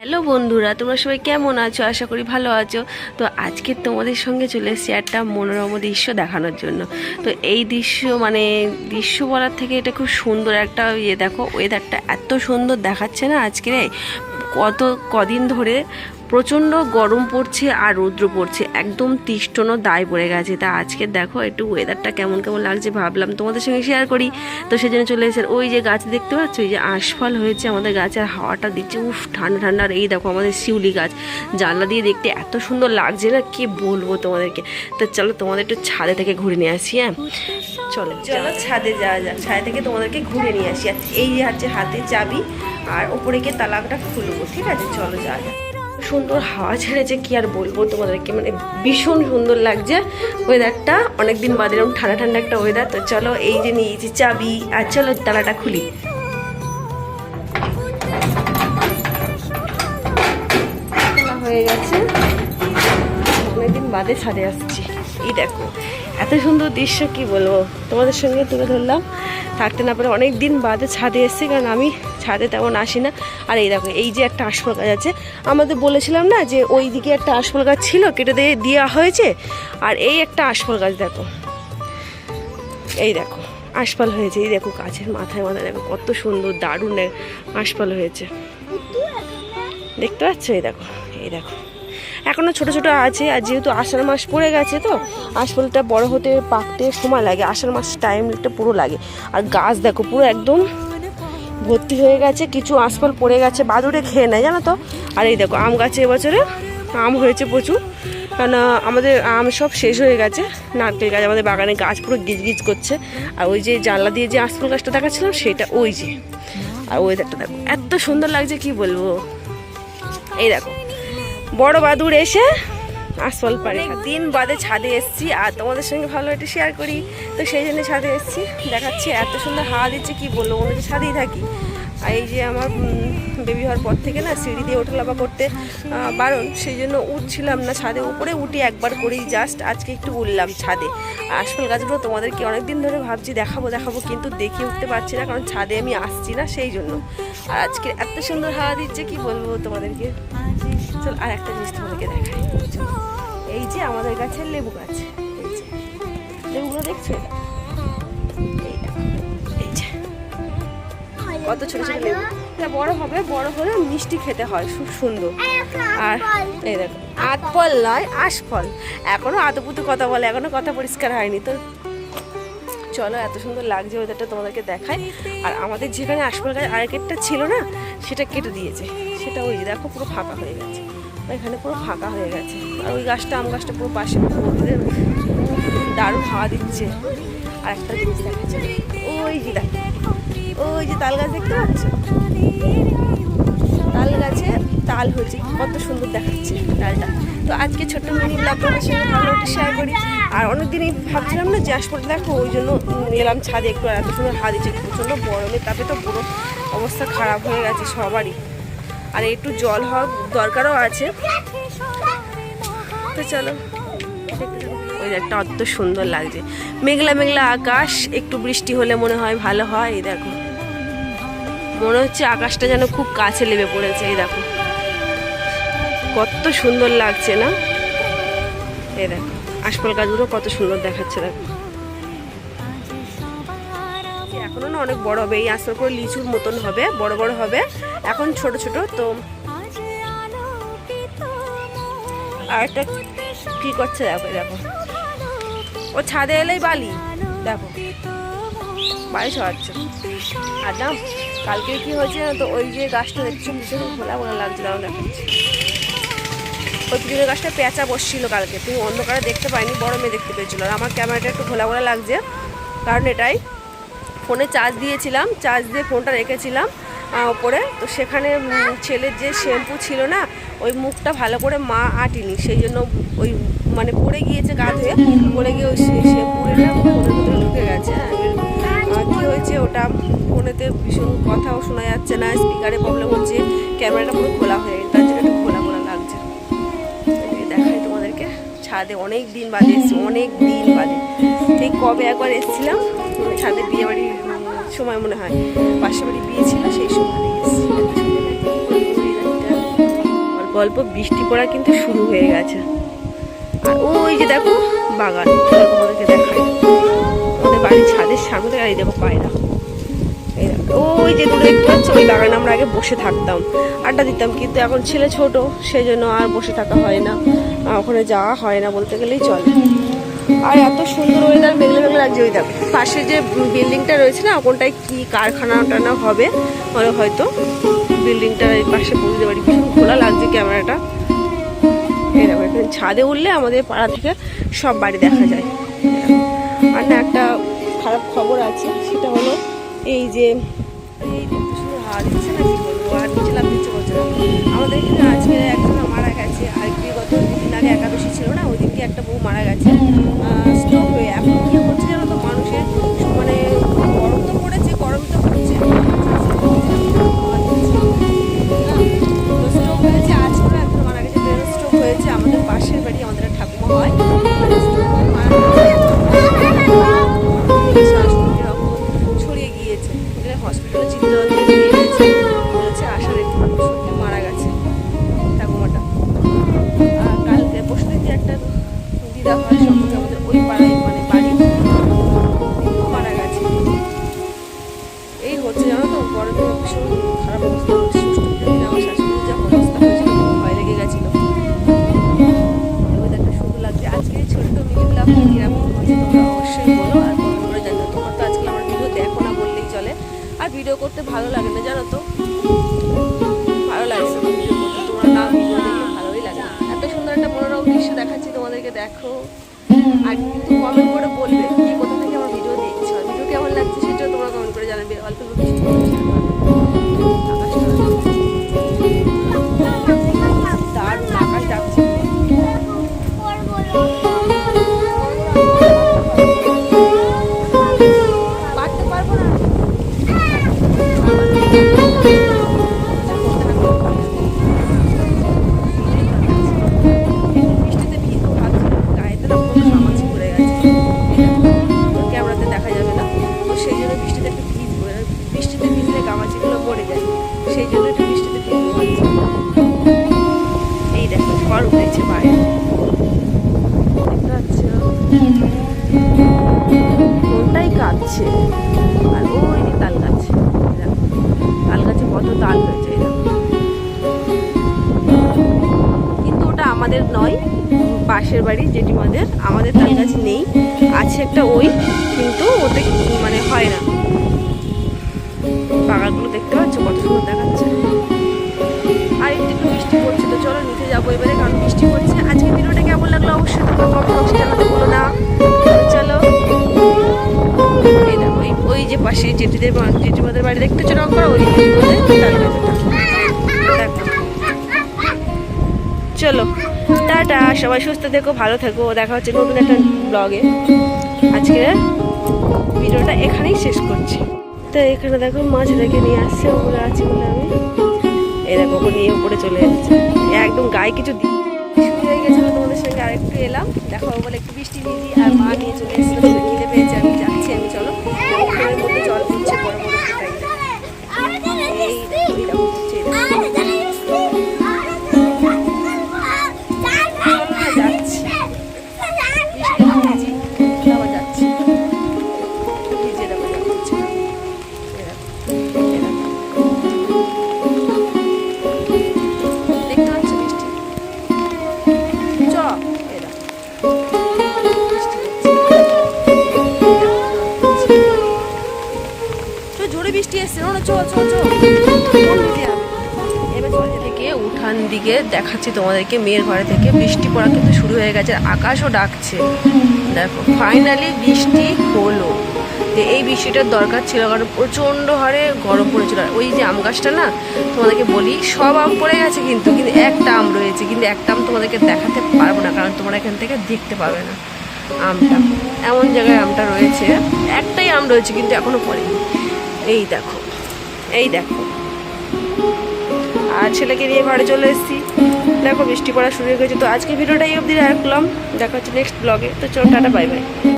Hello বন্ধুরা, তোমরা সবাই কেমন আছো? আশা করি ভালো আছো। তো আজকে তোমাদের সঙ্গে চলে এসেছি একটা মনোরম দৃশ্য দেখানোর জন্য। তো এই দৃশ্য মানে দৃশ্য বলার থেকে এটা খুব সুন্দর একটা ইয়ে। দেখো ওয়েদারটা এত সুন্দর দেখাচ্ছে না আজকে কত কদিন ধরে প্রচণ্ড গরম পড়ছে আর রৌদ্র পড়ছে। একদম তিষ্টনো দায় পড়ে গেছে। তা আজকে দেখো একটু ওয়েদারটা কেমন কেমন লাগছে ভাবলাম তোমাদের সঙ্গে শেয়ার করি। তো সেজন্য চলে এসেছে। ওই যে গাছ দেখতে পাচ্ছ? ওই যে আশফল হয়েছে আমাদের গাছের হাওয়াটা দিচ্ছে। উফ, ঠান্ডা ঠান্ডা। আর এই দেখো আমাদের শিউলি গাছ। জানলা দিয়ে দেখতে এত সুন্দর লাগছে না? কি বলব তোমাদেরকে? তো চলো তোমাদের একটু ছাদে থেকে ঘুরে নিয়ে আসি হ্যাঁ? চলো চলো ছাদে যাওয়া যাক। ছাদে থেকে তোমাদেরকে ঘুরে নিয়ে আসি। এই যে হচ্ছে হাতে চাবি। আর ওপরে গিয়ে তালাকটা খুলবো, ঠিক আছে? চলো যাওয়া যাক। সুন্দর হাওয়া ছেড়েছে কি আর বলব তোমাদেরকে? মানে ভীষণ সুন্দর লাগছে ওয়েদারটা অনেকদিন বাদে এরকম ঠান্ডা ঠান্ডা একটা ওয়েদার তো চলো এই যে নিয়েছি চাবি, আর চলো তালাটা খুলি। হয়ে গেছে। অনেকদিন বাদে ছাদে আসছি। এই দেখো, এত সুন্দর দৃশ্য কি বলব? তোমাদের সঙ্গে তুলে ধরলাম। থাকতে না পারে অনেক দিন বাদে ছাদে এসেছি, কারণ আমি ছাদে তেমন আসি না। আর এই দেখো, এই যে একটা আশফল গাছ আছে আমাদের বলেছিলাম না যে ওই দিকে একটা আশফল গাছ ছিল, কেটে দিয়ে দেওয়া হয়েছে, আর এই একটা আশফল গাছ দেখো। এই দেখো, আশফল হয়েছে, এই দেখো গাছের মাথায় মাথায়, দেখো কত সুন্দর, দারুণ আশফল হয়েছে। দেখতে পাচ্ছ? এই দেখো এই দেখো। এখনও ছোট ছোট আছে, আর যেহেতু আষাঢ় মাস পড়ে গেছে তো, আশফলটা বড় হতে পাকতে সময় লাগে, আষাঢ় মাস টাইমটা পুরো লাগে। আর গাছ দেখো, পুরো একদম ভর্তি হয়ে গেছে, কিছু আশফল পড়ে গেছে, বাদুড়ে খেয়ে নেয়, জানো তো? আর এই দেখো, আম গাছে এবছরে আম হয়েছে প্রচুর। কারণ আমাদের আম সব শেষ হয়ে গেছে, নারকেল গাছ, আমাদের বাগানে গাছ পুরো গিজগিজ করছে। আর ওই যে জানলা দিয়ে যে আশফল গাছটা দেখাচ্ছিলাম, সেটা ওই যে। আর ওয়েদারটা দেখো, এত সুন্দর লাগছে, কি বলব? এই দেখো, বড় বাদুর এসে আসফল পারে দিন বাদে ছাদে এসেছি আর তোমাদের সঙ্গে ভালো একটু শেয়ার করি। তো সেই জন্য ছাদে এসেছি। দেখাচ্ছি এত সুন্দর হাওয়া দিচ্ছে কি বলব? মনে হচ্ছে ছাদেই থাকি। আর এই যে আমার বেবি হওয়ার পর থেকে না সিঁড়ি দিয়ে ওঠা লাফা করতে বারণ। সেই জন্য উঠছিলাম না ছাদে। উপরে উঠি একবার করেই জাস্ট আজকে একটু উঠলাম ছাদে। আর আশফল গাছগুলো তোমাদেরকে অনেক দিন ধরে ভাবছি দেখাবো দেখাবো কিন্তু দেখে উঠতে পারছি না কারণ ছাদে আমি আসছি না সেই জন্য। আর আজকে এত সুন্দর হাওয়া দিচ্ছে কি বলব তোমাদেরকে? চল আর একটা জিনিস তোমাদেরকে দেখাই। এই যে আমাদের গাছের লেবু গাছ। লেবুগুলো দেখছ? এটা? কত ছোট ছোট লেবু। এটা বড় হবে, বড় হলে মিষ্টি খেতে হয়, খুব সুন্দর। আর এই দেখো আত ফল নয়, আশফল। এখনও আতপুতু কথা বলে, এখনও কথা পরিষ্কার হয়নি। তো চলো, এত সুন্দর লাগছে ওদেরটা তোমাদেরকে দেখায় আর আমাদের যেখানে আশফল গাছ আরেকটা ছিল না, সেটা কেটে দিয়েছে। সেটা ওই দেখো পুরো ফাঁকা হয়ে গেছে। এখানে পুরো ফাঁকা হয়ে গেছে। আর ওই গাছটা, আম গাছটা পুরো পাশে দারুণ হাওয়া দিচ্ছে। আর একটা জিনিস দেখাচ্ছে। ওই যে দেখো, ওই যে তাল গাছ দেখতে পাচ্ছ? তাল গাছে তাল হয়েছে। কত সুন্দর দেখাচ্ছে তালটা তো আজকে ছোট্ট মিনি ব্লগ তোমাদের সঙ্গে ভালো একটু শেয়ার করি। আর অনেকদিনই ভাবছিলাম না যে আসপরে দেখো, ওই জন্য এলাম ছাদে একটু এত সুন্দর হাত দিচ্ছে। প্রচণ্ড গরমে তাপে তো পুরো অবস্থা খারাপ হয়ে গেছে সবারই। আর একটু জল হওয়ার দরকারও আছে। তো চলো ওই একটা অত সুন্দর লাগছে। মেঘলা মেঘলা আকাশ, একটু বৃষ্টি হলে মনে হয় ভালো হয়, এই দেখো। মনে হচ্ছে আকাশটা যেন খুব কাছে লেবে পড়েছে, এই দেখো। কত সুন্দর লাগছে না? এই দেখো আশফল গাছগুলো কত সুন্দর দেখাচ্ছে, দেখো। এখনও না অনেক বড় হবে, এই আস্তে করে লিচুর মতন হবে, বড় বড় হবে। এখন ছোট ছোট, তো আর একটা কি করছে দেখো দেখো। ও ছাদে এলেই বালি, দেখো। বাড়ি সরাচ্ছে আর না, কালকে কি হয়েছে তো, ওই যে গাছটা দেখছ, ভীষণ খোলা খোলা লাগছিল আমার দেখাচ্ছি ওই গাছটা পেঁচা বসছিল কালকে, তুমি অন্ধকারে দেখতে পাইনি, বড় মেয়ে দেখতে পেয়েছিল। আর আমার ক্যামেরাটা একটু খোলা খোলা লাগছে, কারণ এটাই। ফোনে চার্জ দিয়েছিলাম চার্জ দিয়ে ফোনটা রেখেছিলাম। ওপরে। তো সেখানে ছেলের যে শ্যাম্পু ছিল না ওই মুখটা ভালো করে মা আটিনি। সেই জন্য ওই মানে পড়ে গিয়েছে গা ধুয়ে। পড়ে গিয়ে ওই শ্যাম্পুটা ঢুকে গেছে। কী হয়েছে ওটা ফোনেতে ভীষণ কথাও শোনা যাচ্ছে না। স্পিকারে প্রবলেম হচ্ছে ক্যামেরাটা পুরো খোলা হয়ে গেছে তার জন্য একটু খোলা খোলা লাগছে। দেখাই তোমাদেরকে। ছাদে অনেক দিন বাদে এসেছি অনেক দিন বাদে। ঠিক কবে একবার এসেছিলাম? ছাদে বিয়ে উম, সময় মনে হয় পাশে বাড়ি বিয়ে ছিল, সেই সময় এসেছি। গল্প বৃষ্টি পড়া কিন্তু শুরু হয়ে গেছে। আর ওই যে দেখো বাগান তোমাদেরকে দেখাই আমাদের বাড়ির ছাদের সামনে থেকে আর এই দেখো পায়রা ওই যে দূরে দেখতে পাচ্ছ, ওই বাগানে আমরা আগে বসে থাকতাম, আড্ডা দিতাম। কিন্তু এখন ছেলে ছোট সেই জন্য আর বসে থাকা হয় না। ওখানে যাওয়া হয় না বলতে গেলেই চলে। আর এত সুন্দর ওয়েদার মেঘলে মেঘলে লাগছে ওই দেখো, পাশে যে বিল্ডিংটা রয়েছে না ওখানটায় কি কারখানা টানা হবে হয়তো বিল্ডিংটার এই পাশে বুঝতে পারি ভীষণ খোলা লাগছে ক্যামেরাটা ছাদে উঠলে আমাদের পাড়া থেকে সব বাড়ি দেখা যায় আর না, একটা খারাপ খবর আছে, সেটা হলো এই যে দিচ্ছে না, কি। আমাদের এখানে আজকে একজন মারা গেছে, আর বিগত দুদিন আগে একাদশী ছিল না, ওই দিনকে একটা বউ মারা গেছে। হয়ে। এখন জানো তো? মানুষের মানে গরম তো পড়েছে গরম তো হয়েছে মারা গেছে হয়েছে। আমাদের পাশের বাড়ি আমাদের হয়। মানে ছড়িয়ে গিয়েছে। হসপিটালে চিন্তা দৃশ্য দেখাচ্ছি, তোমাদেরকে দেখো। আর কিন্তু কমেন্ট করে বলবে, কি কোথা থেকে আমার ভিডিও দেখছ ভিডিও কেমন লাগছে সেটাও তোমরা কমেন্ট করে জানাবে। অল্প অল্প বৃষ্টিতে একটু ভিজবো বৃষ্টিতে ভিজলে গামাচিগুলো মরে যায়। সেই জন্য একটু বৃষ্টিতে ভিজবো এই দেখো, ঝড় উঠেছে বাইরে পাচ্ছ? কাঁদছে আর ওই যে তাল গাছ। তাল গাছে কত তাল হয়েছে। কিন্তু ওটা আমাদের নয় পাশের বাড়ি জেঠিমাদের, আমাদের তাল গাছ নেই। আছে একটা ওই, কিন্তু ওতে মানে হয় না। বাগানগুলো দেখতে পাচ্ছ, কত সুন্দর দেখাচ্ছে। আর একটু একটু বৃষ্টি পড়ছে তো চলো নিচে যাব এবারে, কারণ বৃষ্টি পড়ছে। আজকে ভিডিওটা কেমন লাগল? অবশ্যই তোমরা কমেন্ট জানাতে ভুলো না। চলো ওই যে পাশে জেঠিদের জেঠিমাদের বাড়ি দেখতে রং করা ওই চলো। টাটা, সবাই সুস্থ থেকো, ভালো থেকো। দেখা হচ্ছে নতুন একটা ব্লগে আজকে ভিডিওটা এখানেই শেষ করছি। তো এখানে দেখো মাছ রেখে নিয়ে আসছে ওগুলো আছে বলে আমি। এই দেখো নিয়ে উপরে চলে যাচ্ছে একদম গায়ে কিছু দি- শুরু হয়ে গেছিল তোমাদের সঙ্গে আরেকটু এলাম। দেখো বলে একটু বৃষ্টি ভিজি আর মা নিয়ে চলে এসেছিল ছেলে খিদে পেয়েছে, আমি উঠান দিকে দেখাচ্ছি তোমাদেরকে, মেয়ের ঘরে থেকে বৃষ্টি পড়া কিন্তু শুরু হয়ে গেছে, আকাশও ডাকছে। দেখো ফাইনালি বৃষ্টি হলো। তো এই বৃষ্টিটার দরকার ছিল, কারণ প্রচণ্ড হারে গরম পড়েছিল। আর ওই যে আম গাছটা না, তোমাদেরকে বলি, সব আম পড়ে গেছে কিন্তু কিন্তু একটা আম রয়েছে, কিন্তু একটা আম তোমাদেরকে দেখাতে পারব না, কারণ তোমরা এখান থেকে দেখতে পাবে না আমটা। এমন জায়গায় আমটা রয়েছে, একটাই আম রয়েছে কিন্তু এখনও পড়েনি। এই দেখো এই দেখো। আর ছেলেকে নিয়ে ঘরে চলে এসেছি। দেখো বৃষ্টি পড়া শুরু হয়ে গেছে। তো আজকে ভিডিওটা এই অবধি রাখলাম। দেখা হচ্ছে নেক্সট ব্লগে তো চলো, টাটা বাই বাই